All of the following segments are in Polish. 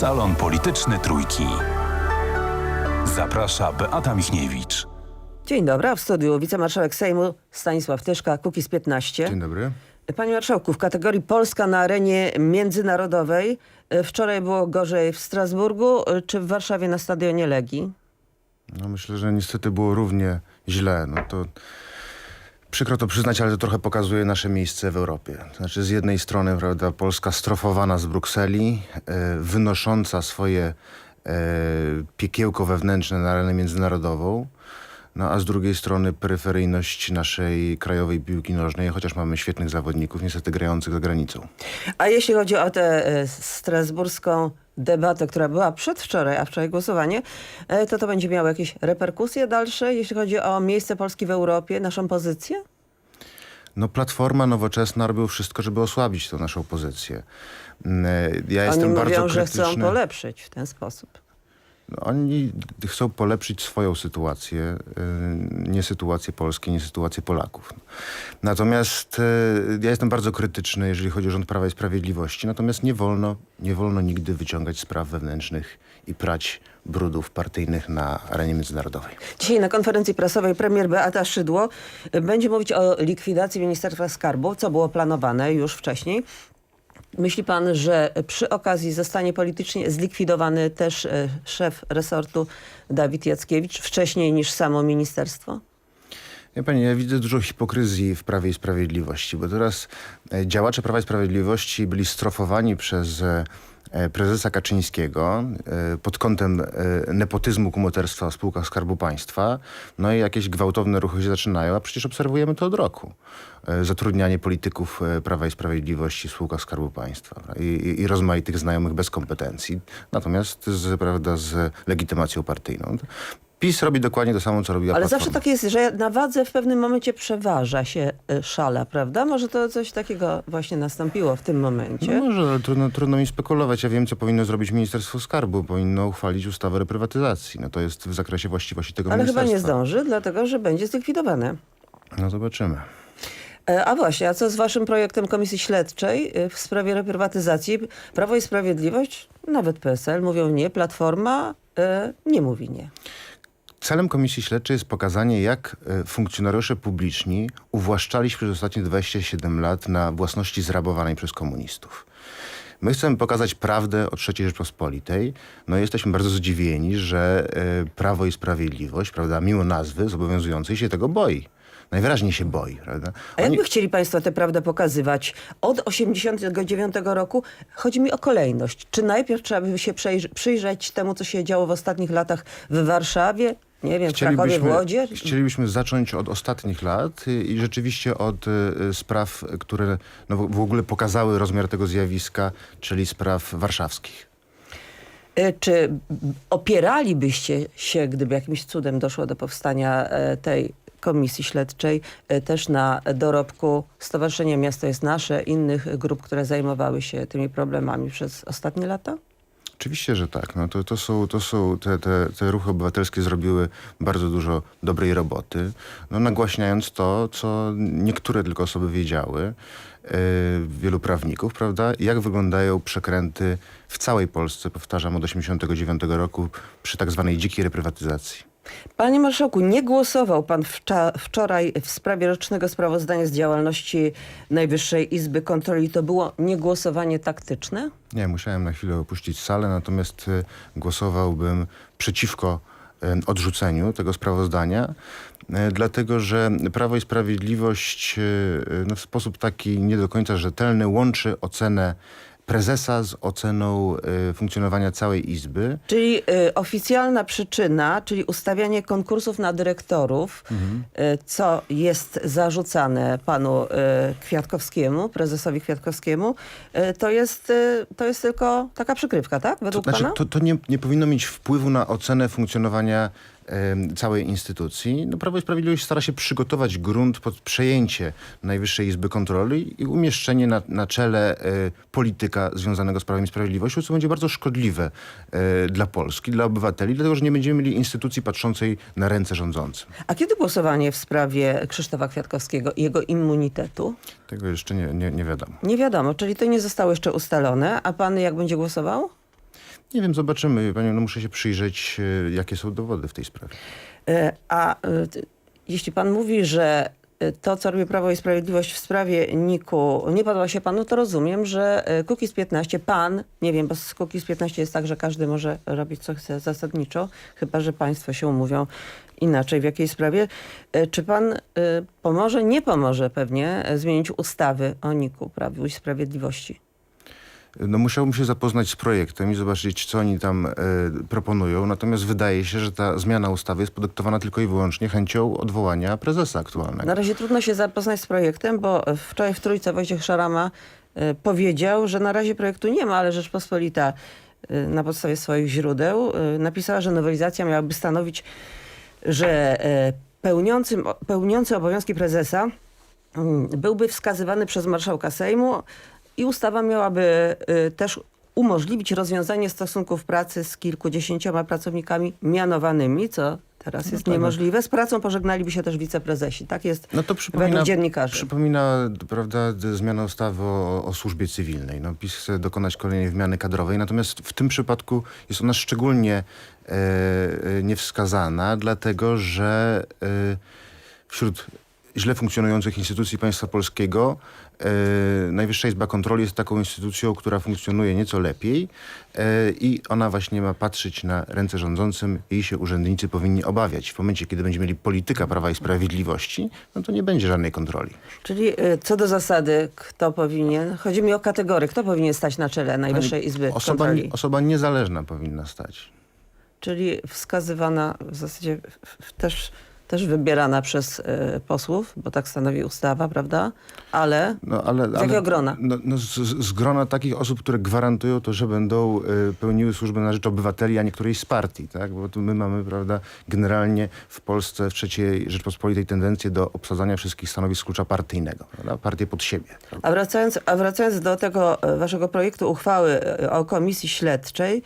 Salon Polityczny Trójki. Zaprasza Beata Michniewicz. Dzień dobry, w studiu wicemarszałek Sejmu Stanisław Tyszka, Kukiz 15. Dzień dobry. Panie marszałku, w kategorii Polska na arenie międzynarodowej e, wczoraj było gorzej w Strasburgu e, czy w Warszawie na stadionie Legii? No myślę, że niestety było równie źle. No to przykro to przyznać, ale to trochę pokazuje nasze miejsce w Europie. Znaczy z jednej strony, prawda, Polska strofowana z Brukseli, e, wynosząca swoje e, piekiełko wewnętrzne na arenę międzynarodową, no a z drugiej strony peryferyjność naszej krajowej piłki nożnej, chociaż mamy świetnych zawodników, niestety grających za granicą. A jeśli chodzi o tę e, strasburską debatę, która była przedwczoraj, a wczoraj głosowanie, e, to to będzie miało jakieś reperkusje dalsze, jeśli chodzi o miejsce Polski w Europie, naszą pozycję? No Platforma Nowoczesna robią wszystko, żeby osłabić tę naszą pozycję. Mm, e, Ja Oni jestem mówią, bardzo że krytyczny. chcą polepszyć w ten sposób. Oni chcą polepszyć swoją sytuację, y, nie sytuację Polski, nie sytuację Polaków. Natomiast y, ja jestem bardzo krytyczny, jeżeli chodzi o rząd Prawa i Sprawiedliwości. Natomiast nie wolno, nie wolno nigdy wyciągać spraw wewnętrznych i prać brudów partyjnych na arenie międzynarodowej. Dzisiaj na konferencji prasowej premier Beata Szydło będzie mówić o likwidacji Ministerstwa Skarbu, co było planowane już wcześniej. Myśli pan, że przy okazji zostanie politycznie zlikwidowany też y, szef resortu Dawid Jackiewicz wcześniej niż samo ministerstwo? Ja pani, ja widzę dużo hipokryzji w Prawie i Sprawiedliwości, bo teraz e, działacze Prawa i Sprawiedliwości byli strofowani przez e, e, prezesa Kaczyńskiego pod kątem nepotyzmu kumoterstwa w spółkach Skarbu Państwa. No i jakieś gwałtowne ruchy się zaczynają, a przecież obserwujemy to od roku. Zatrudnianie polityków Prawa i Sprawiedliwości w spółkach Skarbu Państwa i, i, i rozmaitych znajomych bez kompetencji, natomiast z, prawda, z legitymacją partyjną. PiS robi dokładnie to samo, co robiła Ale Platforma. zawsze tak jest, że na wadze w pewnym momencie przeważa się y, szala, prawda? Może to coś takiego właśnie nastąpiło w tym momencie. No może, ale trudno, trudno mi spekulować. Ja wiem, co powinno zrobić Ministerstwo Skarbu. Powinno uchwalić ustawę reprywatyzacji. No to jest w zakresie właściwości tego Ale chyba ministerstwa. nie zdąży, dlatego że będzie zlikwidowane. No zobaczymy. E, A właśnie, a co z waszym projektem Komisji Śledczej y, w sprawie reprywatyzacji? Prawo i Sprawiedliwość, nawet PSL mówią nie, Platforma y, nie mówi nie. Celem Komisji Śledczej jest pokazanie, jak e, funkcjonariusze publiczni uwłaszczali się przez ostatnie 27 lat na własności zrabowanej przez komunistów. My chcemy pokazać prawdę o III Rzeczpospolitej. No i jesteśmy bardzo zdziwieni, że e, Prawo i Sprawiedliwość, prawda, mimo nazwy zobowiązującej się tego boi. Najwyraźniej się boi, prawda? A jakby chcieli państwo tę prawdę pokazywać od 89 roku, chodzi mi o kolejność. Czy najpierw trzeba by się przyjrzeć temu, co się działo w ostatnich latach w Warszawie, nie wiem, w Krakowie, w Łodzie? chcielibyśmy zacząć od ostatnich lat i rzeczywiście od y, spraw, które no, w ogóle pokazały rozmiar tego zjawiska, czyli spraw warszawskich. E, Czy opieralibyście się, gdyby jakimś cudem doszło do powstania e, tej komisji śledczej, e, też na dorobku Stowarzyszenia Miasto jest Nasze, innych grup, które zajmowały się tymi problemami przez ostatnie lata? Oczywiście, że tak. No to, to są, to są te, te, te ruchy obywatelskie zrobiły bardzo dużo dobrej roboty, no nagłaśniając to, co niektóre tylko osoby wiedziały, yy, wielu prawników, prawda, jak wyglądają przekręty w całej Polsce, powtarzam, od 89 roku przy tak zwanej dzikiej reprywatyzacji. Panie marszałku, nie głosował pan wczoraj w sprawie rocznego sprawozdania z działalności Najwyższej Izby Kontroli. To było niegłosowanie taktyczne? Nie, musiałem na chwilę opuścić salę, natomiast y, głosowałbym przeciwko y, odrzuceniu tego sprawozdania, y, dlatego że Prawo i Sprawiedliwość no, w sposób taki nie do końca rzetelny łączy ocenę prezesa z oceną y, funkcjonowania całej Izby. Czyli y, oficjalna przyczyna, czyli ustawianie konkursów na dyrektorów, y, co jest zarzucane panu Kwiatkowskiemu, prezesowi Kwiatkowskiemu, to, jest, to jest tylko taka przykrywka, tak? To, Według znaczy, pana? to, to nie, nie powinno mieć wpływu na ocenę funkcjonowania całej instytucji. No, Prawo i Sprawiedliwość stara się przygotować grunt pod przejęcie Najwyższej Izby Kontroli i umieszczenie na, na czele e, polityka związanego z Prawem i Sprawiedliwością, co będzie bardzo szkodliwe e, dla Polski, dla obywateli, dlatego że nie będziemy mieli instytucji patrzącej na ręce rządzącym. A kiedy głosowanie w sprawie Krzysztofa Kwiatkowskiego i jego immunitetu? Tego jeszcze nie, nie, nie wiadomo. Nie wiadomo, czyli to nie zostało jeszcze ustalone. A pan jak będzie głosował? Nie wiem, zobaczymy. Panią, no muszę się przyjrzeć, e, jakie są dowody w tej sprawie. E, A e, jeśli pan mówi, że to, co robi Prawo i Sprawiedliwość w sprawie NIK-u nie podoba się panu, to rozumiem, że Kukiz 15, pan, nie wiem, bo z Kukiz 15 jest tak, że każdy może robić co chce zasadniczo, chyba, że państwo się umówią inaczej w jakiej sprawie. Czy pan pomoże, nie pomoże pewnie zmienić ustawy o NIK-u, Prawu i Sprawiedliwości? No musiałbym się zapoznać z projektem i zobaczyć, co oni tam e, proponują. Natomiast wydaje się, że ta zmiana ustawy jest podyktowana tylko i wyłącznie chęcią odwołania prezesa aktualnego. Na razie trudno się zapoznać z projektem, bo wczoraj w Trójce Wojciech Szarama e, powiedział, że na razie projektu nie ma, ale Rzeczpospolita e, na podstawie swoich źródeł napisała, że nowelizacja miałaby stanowić, że pełniącym, pełniący obowiązki prezesa mm, byłby wskazywany przez marszałka Sejmu i ustawa miałaby e, też umożliwić rozwiązanie stosunków pracy z kilkudziesięcioma pracownikami mianowanymi, co teraz jest tak, no. niemożliwe. Z pracą pożegnaliby się też wiceprezesi. Tak jest No to przypomina, dziennikarzy. przypomina prawda, zmiana ustawy o, o służbie cywilnej. No, PiS chce dokonać kolejnej wymiany kadrowej, natomiast w tym przypadku jest ona szczególnie e, e, niewskazana, dlatego że e, wśród źle funkcjonujących instytucji państwa polskiego e, Najwyższa Izba Kontroli jest taką instytucją, która funkcjonuje nieco lepiej e, i ona właśnie ma patrzeć na ręce rządzącym i się urzędnicy powinni obawiać. W momencie, kiedy będziemy mieli polityka Prawa i Sprawiedliwości, no to nie będzie żadnej kontroli. Czyli y, co do zasady, kto powinien, chodzi mi o kategorię, kto powinien stać na czele Najwyższej Izby Osoba, Kontroli? osoba niezależna powinna stać. Czyli wskazywana w zasadzie w- w- też, też wybierana przez y, posłów, bo tak stanowi ustawa, prawda? Ale No, ale, Z ale, jakiego grona? No, no z, z grona takich osób, które gwarantują to, że będą y, pełniły służbę na rzecz obywateli, a nie którejś z partii. Tak? Bo tu my mamy, prawda, generalnie w Polsce, w trzeciej Rzeczpospolitej tendencję do obsadzania wszystkich stanowisk klucza partyjnego. Prawda? Partie pod siebie. Prawda? A wracając, a wracając do tego e, waszego projektu uchwały o komisji śledczej,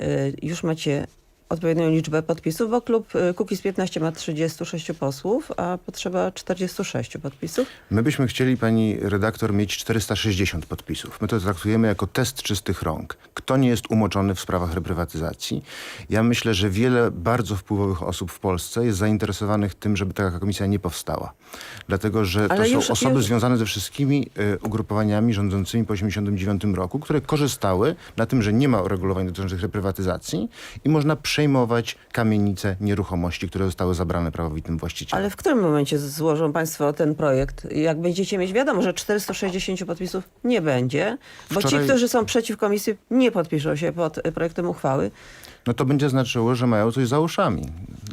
e, już macie odpowiednią liczbę podpisów, bo klub e, Kukiz 15 ma 36 posłów, a potrzeba 46 podpisów. My byśmy chcieli, pani redaktor, mieć 460 podpisów. My to traktujemy jako test czystych rąk. Kto nie jest umoczony w sprawach reprywatyzacji? Ja myślę, że wiele bardzo wpływowych osób w Polsce jest zainteresowanych tym, żeby taka komisja nie powstała. Dlatego, że to Ale są już- osoby już- związane ze wszystkimi y, ugrupowaniami rządzącymi po 1989 roku, które korzystały na tym, że nie ma uregulowań dotyczących reprywatyzacji i można przejmować kamienice, nieruchomości, które zostały zabrane prawowitym właścicielom. Ale w którym momencie złożą państwo ten projekt? Jak będziecie mieć wiadomo, że 460 podpisów nie będzie, bo ci, Wczoraj- którzy są przeciw komisji, nie podpiszą się pod e, projektem uchwały. No to będzie znaczyło, że mają coś za uszami.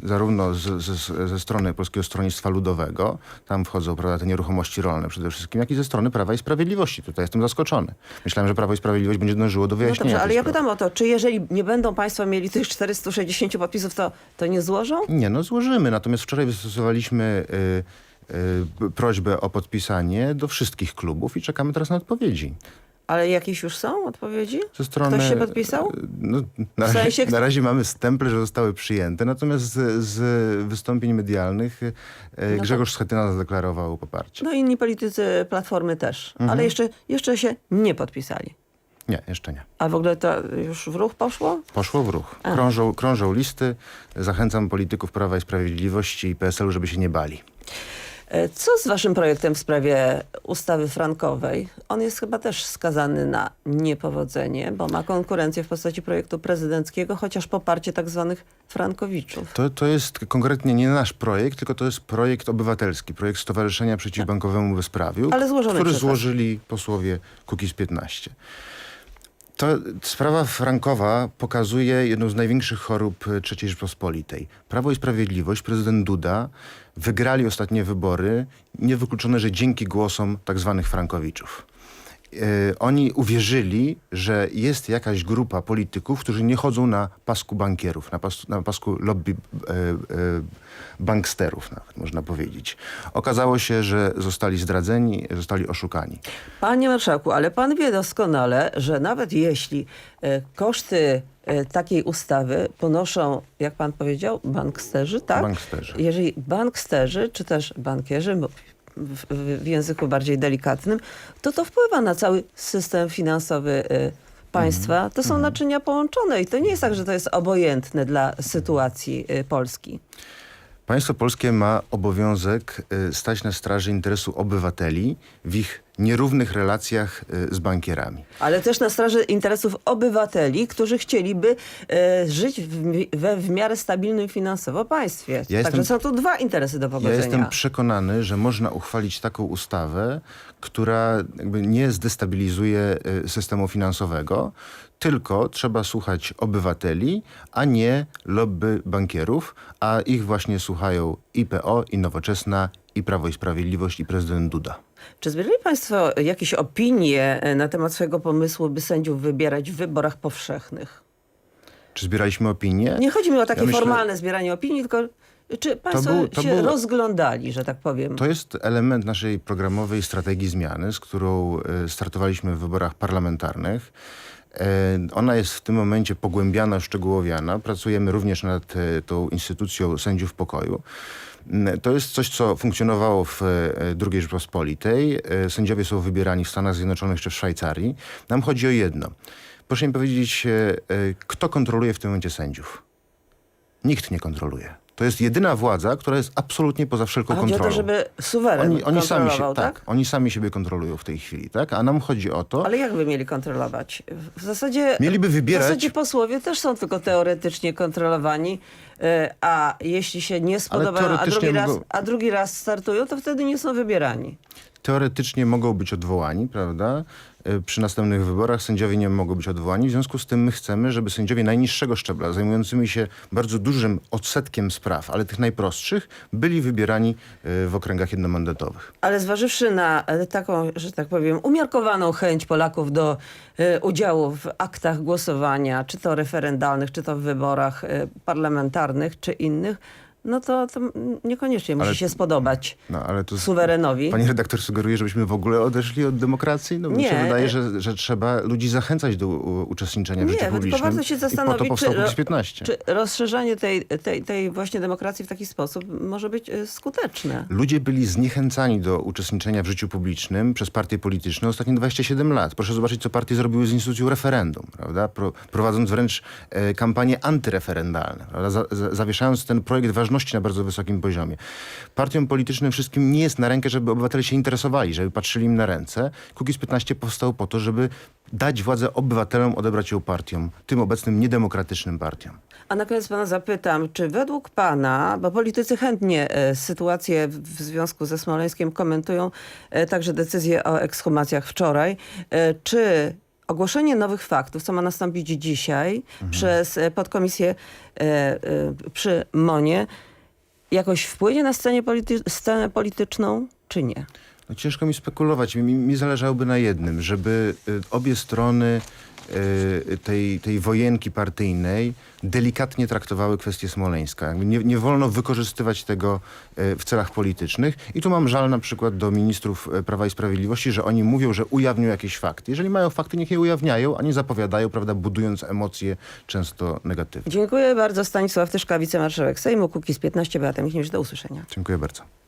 Zarówno z, z, ze strony Polskiego Stronnictwa Ludowego, tam wchodzą prawda, te nieruchomości rolne przede wszystkim, jak i ze strony Prawa i Sprawiedliwości. Tutaj jestem zaskoczony. Myślałem, że Prawo i Sprawiedliwość będzie dążyło do No wyjaśnienia dobrze, ale ja pytam o to, czy jeżeli nie będą państwo mieli tych 460 podpisów, to, to nie złożą? Nie, no złożymy. Natomiast wczoraj wystosowaliśmy y, y, prośbę o podpisanie do wszystkich klubów i czekamy teraz na odpowiedzi. Ale jakieś już są odpowiedzi? Ze strony, Ktoś się podpisał? y, No, na, W razie, sensie- na razie mamy stemple, że zostały przyjęte, natomiast z, z wystąpień medialnych y, to- Grzegorz Schetyna zadeklarował poparcie. No inni politycy Platformy też, Mhm. ale jeszcze, jeszcze się nie podpisali. Nie, jeszcze nie. A w ogóle to już w ruch poszło? Poszło w ruch. Krążą, krążą listy. Zachęcam polityków Prawa i Sprawiedliwości i PSL-u, żeby się nie bali. Co z waszym projektem w sprawie ustawy frankowej? On jest chyba też skazany na niepowodzenie, bo ma konkurencję w postaci projektu prezydenckiego, chociaż poparcie tak zwanych frankowiczów. To, to jest konkretnie nie nasz projekt, tylko to jest projekt obywatelski, projekt Stowarzyszenia Przeciwbankowemu Bezprawiu, Ale złożony który złożyli posłowie Kukiz 15. To sprawa frankowa pokazuje jedną z największych chorób e, III Rzeczpospolitej. Prawo i Sprawiedliwość, prezydent Duda wygrali ostatnie wybory, niewykluczone, że dzięki głosom tak zwanych frankowiczów. E, oni uwierzyli, że jest jakaś grupa polityków, którzy nie chodzą na pasku bankierów, na, pas, na pasku lobby e, e, banksterów nawet, można powiedzieć. Okazało się, że zostali zdradzeni, zostali oszukani. Panie marszałku, ale pan wie doskonale, że nawet jeśli e, koszty e, takiej ustawy ponoszą, jak pan powiedział, banksterzy, tak? Banksterzy. Jeżeli banksterzy, czy też bankierzy, w, w, języku bardziej delikatnym, to to wpływa na cały system finansowy e, państwa. To są naczynia połączone i to nie jest tak, że to jest obojętne dla sytuacji y, Polski. Państwo polskie ma obowiązek y, stać na straży interesu obywateli w ich nierównych relacjach y, z bankierami. Ale też na straży interesów obywateli, którzy chcieliby e, żyć w, we w miarę stabilnym finansowo państwie. Także jestem- są tu dwa interesy do Ja pogodzenia. jestem przekonany, że można uchwalić taką ustawę, która jakby nie zdestabilizuje y, systemu finansowego, tylko trzeba słuchać obywateli, a nie lobby bankierów, a ich właśnie słuchają IPO, i Nowoczesna, i Prawo i Sprawiedliwość, i prezydent Duda. Czy zbierali Państwo jakieś opinie e, na temat swojego pomysłu, by sędziów wybierać w wyborach powszechnych? Czy zbieraliśmy opinię? Nie chodzi mi o takie Ja myślę- formalne zbieranie opinii, tylko czy Państwo był- to się był- rozglądali, że tak powiem? To jest element naszej programowej strategii zmiany, z którą e, startowaliśmy w wyborach parlamentarnych. E, Ona jest w tym momencie pogłębiana, uszczegółowiana. Pracujemy również nad e, tą instytucją sędziów pokoju. Mm, To jest coś, co funkcjonowało w e, II Rzeczpospolitej. Sędziowie są wybierani w Stanach Zjednoczonych czy w Szwajcarii. Nam chodzi o jedno. Proszę mi powiedzieć, kto kontroluje w tym momencie sędziów? Nikt nie kontroluje. To jest jedyna władza, która jest absolutnie poza wszelką A chodzi o kontrolą. to, żeby suweren Oni, oni, sami się, tak, tak? oni sami siebie kontrolują w tej chwili, tak? A nam chodzi o to, Ale jak by mieli kontrolować? W zasadzie, Mieliby wybierać- W zasadzie posłowie też są tylko teoretycznie kontrolowani, e, a jeśli się nie spodobają, a drugi, raz, a drugi raz startują, to wtedy nie są wybierani. Teoretycznie mogą być odwołani, prawda? Y, Przy następnych wyborach sędziowie nie mogą być odwołani. W związku z tym my chcemy, żeby sędziowie najniższego szczebla, zajmującymi się bardzo dużym odsetkiem spraw, ale tych najprostszych, byli wybierani y, w okręgach jednomandatowych. Ale zważywszy na e, taką, że tak powiem, umiarkowaną chęć Polaków do e, udziału w aktach głosowania, czy to referendalnych, czy to w wyborach e, parlamentarnych, czy innych, no to, to niekoniecznie musi Ale- się spodobać No, ale z- suwerenowi. Pani redaktor sugeruje, żebyśmy w ogóle odeszli od demokracji? No mi Nie, się wydaje, e- że, że trzeba ludzi zachęcać do uczestniczenia w życiu Nie, tylko publicznym. warto się I po to zastanowić, powstał czy, Kukiz 15. czy rozszerzanie tej, tej, tej właśnie demokracji w taki sposób może być e, skuteczne. Ludzie byli zniechęcani do uczestniczenia w życiu publicznym przez partie polityczne ostatnie 27 lat. Proszę zobaczyć, co partie zrobiły z instytucją referendum, prawda? Pro, prowadząc wręcz e, kampanie antyreferendalne, prawda? Za, za, zawieszając ten projekt na bardzo wysokim poziomie. Partiom politycznym wszystkim nie jest na rękę, żeby obywatele się interesowali, żeby patrzyli im na ręce. Kukiz 15 powstał po to, żeby dać władzę obywatelom, odebrać ją partiom, tym obecnym niedemokratycznym partiom. A na koniec pana zapytam, czy według pana, bo politycy chętnie e, sytuację w, w związku ze Smoleńskiem komentują, e, także decyzję o ekshumacjach wczoraj, e, czy ogłoszenie nowych faktów, co ma nastąpić dzisiaj przez e, podkomisję e, e, przy MONie, jakoś wpłynie na scenie polity scenę polityczną, czy nie? No ciężko mi spekulować. Mi, mi zależałoby na jednym, żeby y, obie strony tej, tej wojenki partyjnej delikatnie traktowały kwestię Smoleńska. Nie, nie wolno wykorzystywać tego y, w celach politycznych. I tu mam żal na przykład do ministrów y, Prawa i Sprawiedliwości, że oni mówią, że ujawnią jakieś fakty. Jeżeli mają fakty, niech je ujawniają, a nie zapowiadają, prawda, budując emocje często negatywne. Dziękuję bardzo. Stanisław Tyszka, wicemarszałek Sejmu, Kukiz 15, Beata Michniewicz. Do usłyszenia. Dziękuję bardzo.